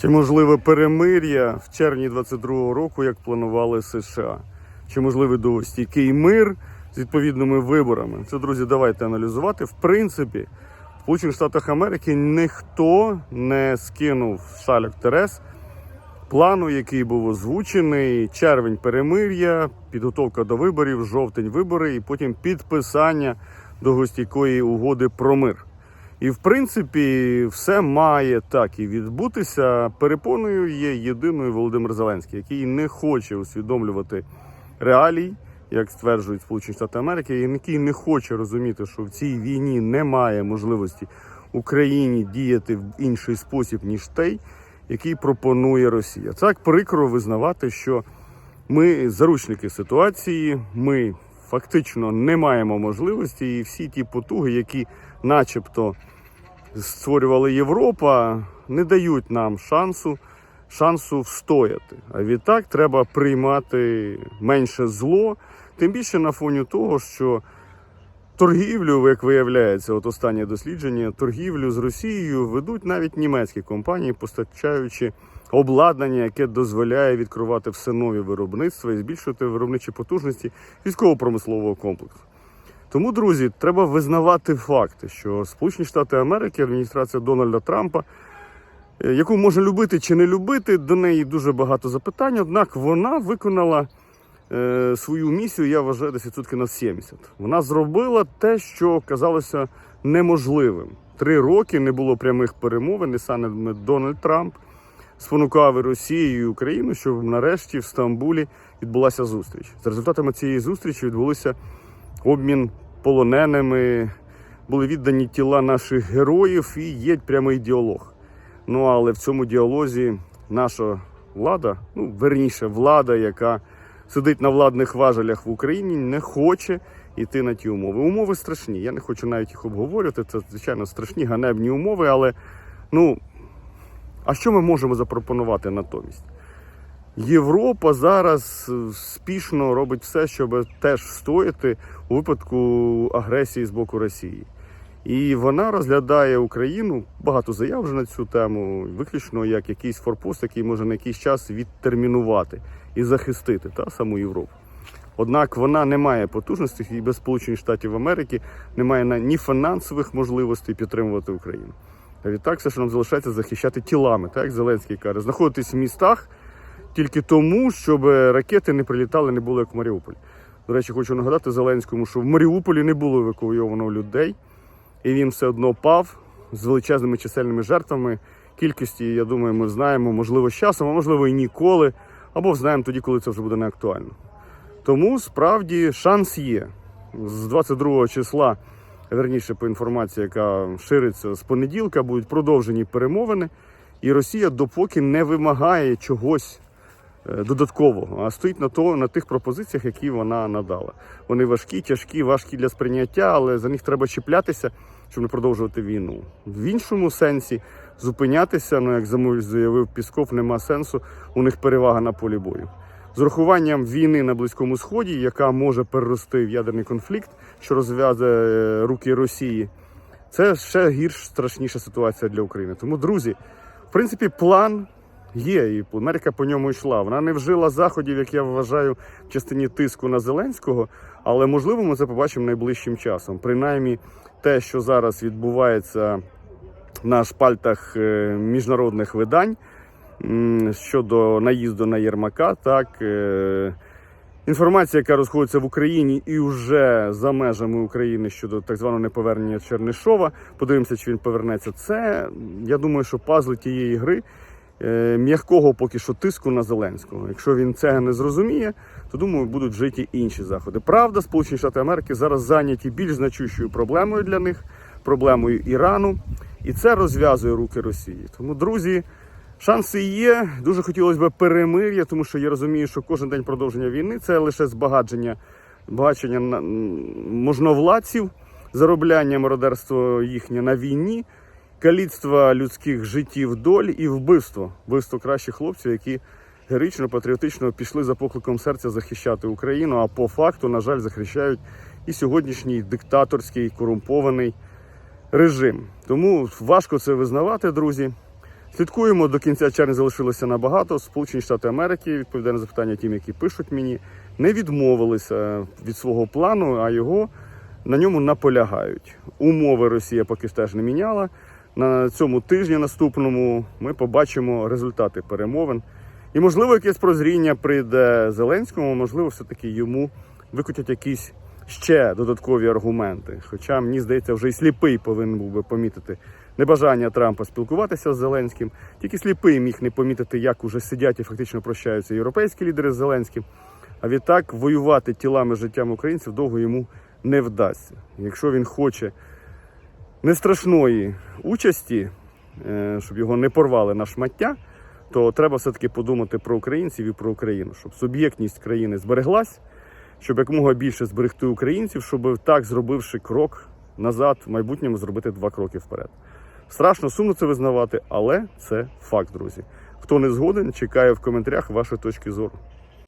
Чи можливе перемир'я в червні 22-го року, як планували США? Чи можливий довгостійкий мир з відповідними виборами? Це, друзі, давайте аналізувати. В принципі, в Сполучених Штатах Америки ніхто не скинув шаляк Терес плану, який був озвучений. Червень перемир'я, підготовка до виборів, жовтень вибори і потім підписання довгостійкої угоди про мир. І в принципі все має так і відбутися. Перепоною є єдиною Володимир Зеленський, який не хоче усвідомлювати реалій, як стверджують Сполучені Штати Америки, і який не хоче розуміти, що в цій війні немає можливості Україні діяти в інший спосіб, ніж той, який пропонує Росія. Так прикро визнавати, що ми заручники ситуації, ми фактично не маємо можливості, і всі ті потуги, які, начебто, створювала Європа, не дають нам шансу, шансу встояти. А відтак треба приймати менше зло, тим більше на фоні того, що торгівлю, як виявляється, от останнє дослідження, торгівлю з Росією ведуть навіть німецькі компанії, постачаючи обладнання, яке дозволяє відкривати все нові виробництва і збільшувати виробничі потужності військово-промислового комплексу. Тому, друзі, треба визнавати факти, що Сполучені Штати Америки, адміністрація Дональда Трампа, е, яку можна любити чи не любити, до неї дуже багато запитань. Однак вона виконала е, свою місію, я вважаю, десь відсотків на 70. Вона зробила те, що казалося неможливим. Три роки не було прямих перемовин, і саме Дональд Трамп спонукав і Росію і Україну, щоб нарешті в Стамбулі відбулася зустріч. За результатами цієї зустрічі відбулися обмін полоненими, були віддані тіла наших героїв і є прямий діалог. Ну але в цьому діалозі наша влада, ну верніше, влада, яка сидить на владних важелях в Україні, не хоче йти на ті умови. Умови страшні. Я не хочу навіть їх обговорювати. Це звичайно страшні ганебні умови, але ну а що ми можемо запропонувати натомість? Європа зараз е, спішно робить все, щоб теж стояти у випадку агресії з боку Росії. І вона розглядає Україну багато заяв вже на цю тему, виключно як якийсь форпост, який може на якийсь час відтермінувати і захистити та саму Європу. Однак вона не має потужностей і без Сполучених Штатів Америки немає на- ні фінансових можливостей підтримувати Україну. А відтак все, що нам залишається, захищати тілами, так як Зеленський каже, знаходитись в містах тільки тому, щоб ракети не прилітали, не було як в Маріуполі. До речі, хочу нагадати Зеленському, що в Маріуполі не було евакуйовано людей, і він все одно пав з величезними чисельними жертвами. Кількості, я думаю, ми знаємо, можливо, з часом, а можливо і ніколи, або знаємо тоді, коли це вже буде не актуально. Тому справді шанс є. З 22 числа, верніше по інформації, яка шириться з понеділка, будуть продовжені перемовини, і Росія допоки не вимагає чогось додаткового, а стоїть на то на тих пропозиціях, які вона надала. Вони важкі, тяжкі, важкі для сприйняття, але за них треба чіплятися, щоб не продовжувати війну. В іншому сенсі зупинятися, ну як заявив Пісков, нема сенсу. У них перевага на полі бою. З урахуванням війни на Близькому Сході, яка може перерости в ядерний конфлікт, що розв'язує руки Росії, це ще гірш страшніша ситуація для України. Тому, друзі, в принципі, план є, і Америка по ньому йшла. Вона не вжила заходів, як я вважаю, в частині тиску на Зеленського, але можливо ми це побачимо найближчим часом. Принаймні, те, що зараз відбувається на шпальтах е, міжнародних видань щодо наїзду на Єрмака, так. е, Інформація, яка розходиться в Україні і вже за межами України щодо так званого неповернення Чернишова. Подивимося, чи він повернеться. Це я думаю, що пазли тієї гри м'якого поки що тиску на Зеленського. Якщо він це не зрозуміє, то думаю, будуть вжиті інші заходи. Правда, Сполучені Штати Америки зараз зайняті більш значущою проблемою для них, проблемою Ірану, і це розв'язує руки Росії. Тому, друзі. Шанси є. Дуже хотілося б перемир'я, тому що я розумію, що кожен день продовження війни це лише збагачення, збагачення можновладців, заробляння мародерство їхнє на війні, каліцтва людських життів доль і вбивство. Вбивство кращих хлопців, які героїчно, патріотично пішли за покликом серця захищати Україну, а по факту, на жаль, захищають і сьогоднішній диктаторський корумпований режим. Тому важко це визнавати, друзі. Слідкуємо до кінця червня залишилося набагато. Сполучені Штати Америки, відповідає на запитання тим, які пишуть мені, не відмовилися від свого плану, а його на ньому наполягають. Умови Росія поки теж не міняла. На цьому тижні наступному ми побачимо результати перемовин. І, можливо, якесь прозріння прийде Зеленському, можливо, все-таки йому викотять якісь ще додаткові аргументи. Хоча, мені здається, вже і сліпий повинен був би помітити небажання Трампа спілкуватися з Зеленським. Тільки сліпий міг не помітити, як уже сидять і фактично прощаються європейські лідери з Зеленським. А відтак воювати тілами життям українців довго йому не вдасться. Якщо він хоче не страшної участі, е, щоб його не порвали на шмаття, то треба все-таки подумати про українців і про Україну, щоб суб'єктність країни збереглась, щоб якомога більше зберегти українців, щоб так, зробивши крок назад, в майбутньому зробити два кроки вперед. Страшно сумно це визнавати, але це факт, друзі. Хто не згоден, чекає в коментарях вашої точки зору.